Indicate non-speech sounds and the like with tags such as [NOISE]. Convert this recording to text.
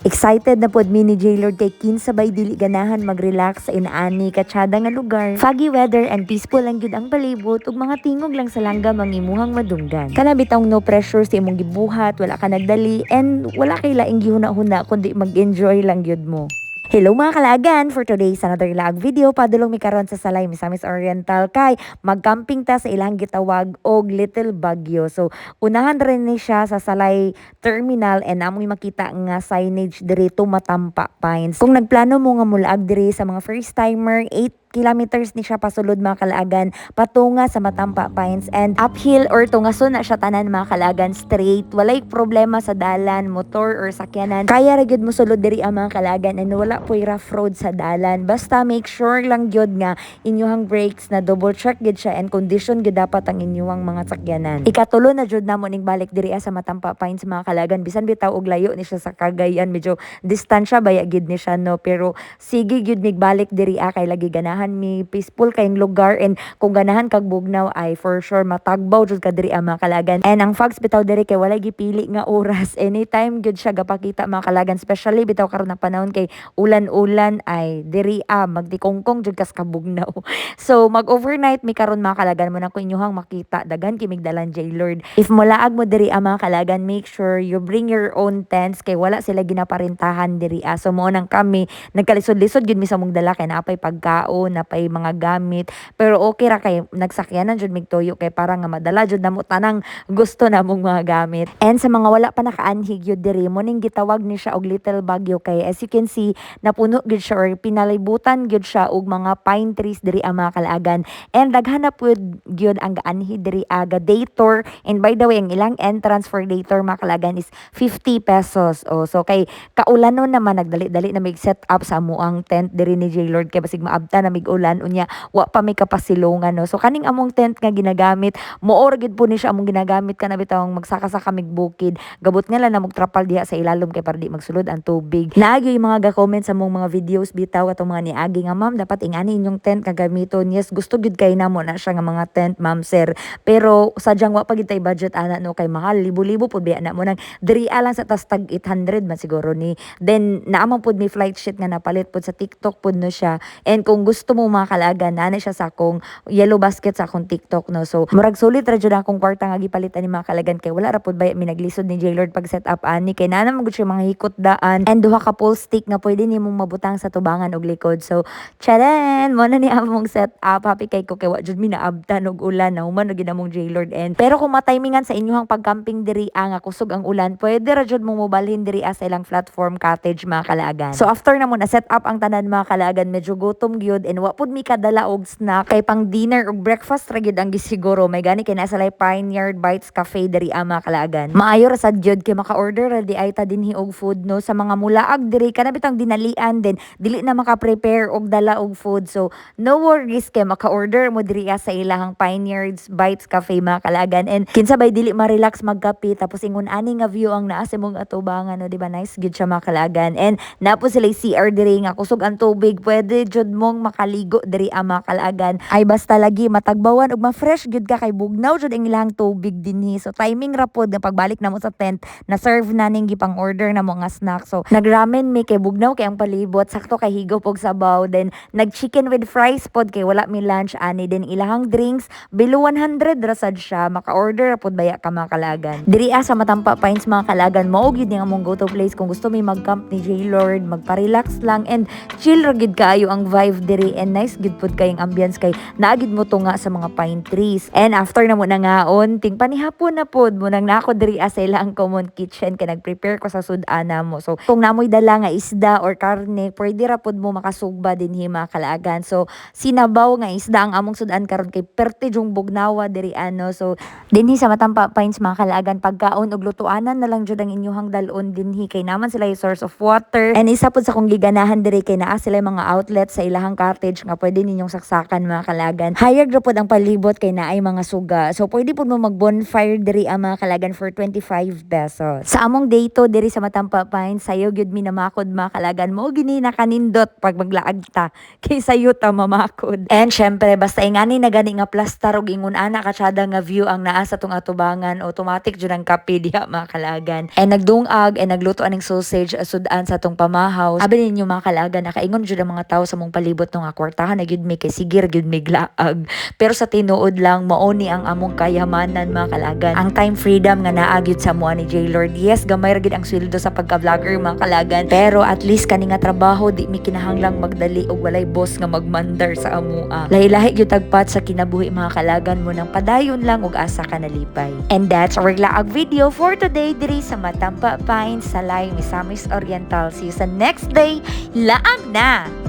Excited na pod mi ni J-Lord kay kinsabay dili ganahan mag-relax sa inaani katsada nga lugar. Foggy weather and peaceful lang gyud ang palibot ug mga tingog lang sa langga mangimuhang madunggan. Kana bitong no pressure sa imong gibuhat, wala ka nagdali and wala kay laing gihuna-huna kundi mag-enjoy lang gyud mo. Hello mga kalagan! For today's another lag video, padulong mi karon sa Salay, Misamis Oriental kay magcamping ta sa ilang gitawag og Little Bagyo. So, unahan rin ni siya sa Salay Terminal and amoy makita nga signage diri Matampa Pines. Kung nagplano mo nga mulaag diri sa mga first timer, 8 kilometers ni siya pasulod mga kalaagan patunga sa Matampa Pines and uphill or tungaso na siya tanan mga kalaagan straight. Walay problema sa dalan motor or sakyanan. Kaya ra mo sulod diri ang mga kalaagan and wala po'y rough road sa dalan. Basta make sure lang gyud nga inyuhang brakes na double check gyud siya and condition gyud dapat ang inyuhang mga sakyanan. Ikatulo na jud namo ning balik diri sa Matampa Pines mga kalaagan. Bisan bitaw og layo ni siya sa Cagayan medyo distansya baya gyud ni siya no? Pero sige gyud mig balik diri ah, kay lagi ganahan mi peaceful kayong lugar and kung ganahan kag bugnaw ay for sure matagbaw jud ka diri ang mga kalagan. And ang fags bitaw diri kay walay gipili nga oras. [LAUGHS] Anytime gyud siya gapakita mga kalagan especially bitaw karon na panahon kay ulan-ulan ay diri ah magtikongkong jud kas kabugnaw [LAUGHS] so mag overnight mi karon mga kalagan mo na ko inyuhang makita dagan kimig dalan J. Lord. If mulaag mo diri ang mga kalagan make sure you bring your own tents kay wala sila ginaparintahan diri ah. So mo nang kami nagkalisod-lisod gyud mi sa mong dala kay napay pagkaon napay mga gamit. Pero okay ra kay nagsakyanan jud mig toyo kay para nga madala jud namo tanang gusto namong mga gamit. And sa mga wala pa nakaanhig yun diri mo ning gitawag ni siya og little bagyo kay as you can see napuno gyud siya or pinalibutan gyud siya og mga pine trees diri ang mga kalagan and daghanap pud gyud ang gaanhi diri aga day tour. And by the way ang ilang entrance for day tour mga kalagan is 50 pesos. Oh so kay kaulanon naman nagdali-dali na mig set up sa amuang tent diri ni J Lord kay basig maabta na mig ulan unya wa pa may kapasilongan no? So kaning among tent nga ginagamit moor gid po ni siya among ginagamit kana bitawng magsaka sa kamig bukid. Gabot nga lang na trapal diha sa ilalom kay para di magsulod ang tubig. Naagi yung mga ga-comment sa mong mga videos bitaw atong mga niagi nga ma'am dapat ingani inyong tent nga gamiton. Yes gusto gud kay namo na siya nga mga tent ma'am sir. Pero sadyang wa pa gid tay budget ana no? Kay mahal libo-libo pud biya na mo nang diri lang sa tas tag 800 man siguro ni. Then naamang pud mi flight sheet nga napalit pud sa TikTok pud no siya. And kung gusto mo mga kalaga na siya sa akong yellow basket sa akong TikTok no? So murag sulit ra jud akong kwarta nga gipalitan ni mga kalagan kay wala ra pud baya mi naglisod ni J-Lord pag set up ani. Kay nana mo siya mga hikot daan and duha ka pull stick nga pwede nimong mabutang sa tubangan og likod. So charan mo na ni among set up happy kay ko kay wa jud mi naabtan og ulan na human og ginamong J-Lord. And pero kung matimingan sa inyong pagcamping diri ah, nga kusog ang ulan pwede ra jud mong mobalhin diri ah, sa ilang platform cottage mga kalagan. So after na mo na set up ang tanan mga kalagan medyo gutom gyud and wa pud mi kadala og snack kay pang dinner ug breakfast ra gyud ang gisiguro. May gani kay nasa lay Pine Yard Bites Cafe diri ang mga kalagan maayo ra sad gyud kay maka-order ra di ay ta dinhi og food no? Sa mga mulaag diri kana bitang dinalian din. Dili na maka-prepare og dala og food. So no worries kay maka-order mo diri sa ilahang Pine Yards Bites Cafe mga kalagan and kinsabay dili ma-relax magkape. Tapos ingon ani nga view ang naa sa mong atubangan no? Di ba? Nice gyud siya mga kalagan and napo sila CR diri nga kusog ang tubig. Pwede jud mong makaligo diri ang mga kalagan ay basta lagi matagbawan ug ma-fresh gyud ka kay bugnaw jud ang ilang tubig dinhi so timing ra pod nga pagbalik namo sa tent na serve na ning gipang order na mo nga snack. So nagramen mi kay bugnaw kay ang palibot sakto kay higop og sabaw. Then nag chicken with fries pod kay wala mi lunch ani then ilahang drinks. Below 100 ra sad siya maka-order ra pod baya ka mga kalagan diri ah, sa Matampa Pines mga kalagan mao gyud nga among go to place kung gusto mi mag-camp ni J Lord magpa-relax lang and chill ra gyud kaayo ang vibe diri and nice gyud pod kayong ambience kay naagid mo to nga sa mga pine trees. And after na mo na ngaon ting panihapon na pod mo nang nako diri ah, sa ilang common kitchen kay nag-prepare ko sa sudana mo. So kung namoy dala nga isda or karne pwede ra pod mo makasugba dinhi mga kalagan so sinabaw nga isda ang among sudan karon kay perte jung bugnawa diri ano. So dinhi sa Matampa Pines mga kalagan pagkaon og lutuanan na lang jud ang inyong dalon dinhi kay naman sila yung source of water. And isa pod sa kong giganahan diri kay naa sila mga outlet sa ilahang cottage nga pwede ninyong saksakan mga kalagan. Higher gropod ang palibot kay naay mga suga. So pwede po mo mag bonfire diri ang mga kalagan for 25 pesos. Sa among dayto diri sa Matampa Pines, sayo gyud mi namakod mga kalagan mo gini na kanindot pag maglaag ta [LAUGHS] kay sayo ta mamakod. And syempre basta ingani na gani nga plastar og ingon ana katsada nga view ang naa sa tong atubangan automatic jud ang kape [LAUGHS] diha mga kalagan. And nagdungag and nagluto aning sausage sudan sa tong pamahaw. Abi ninyo mga kalagan nakaingon jud ang mga tao sa mong palibot no nga kwartahan na gyud mi kay sigir gyud mi glaag. Pero sa tinuod lang mao ni ang among kayamanan mga kalagan. Ang time freedom nga naa sa mua ni J Lord. Yes, gamay ra gyud ang sweldo sa pagka-vlogger mga kalagan. Pero at least kani nga trabaho di mi kinahanglang magdali og walay boss nga magmandar sa amua. Lahi-lahi gyud tagpat sa kinabuhi mga kalagan mo nang padayon lang og asa ka nalipay. And that's our glaag video for today diri sa Matampa Pines sa Laing Misamis Oriental. See you sa next day. Laag na!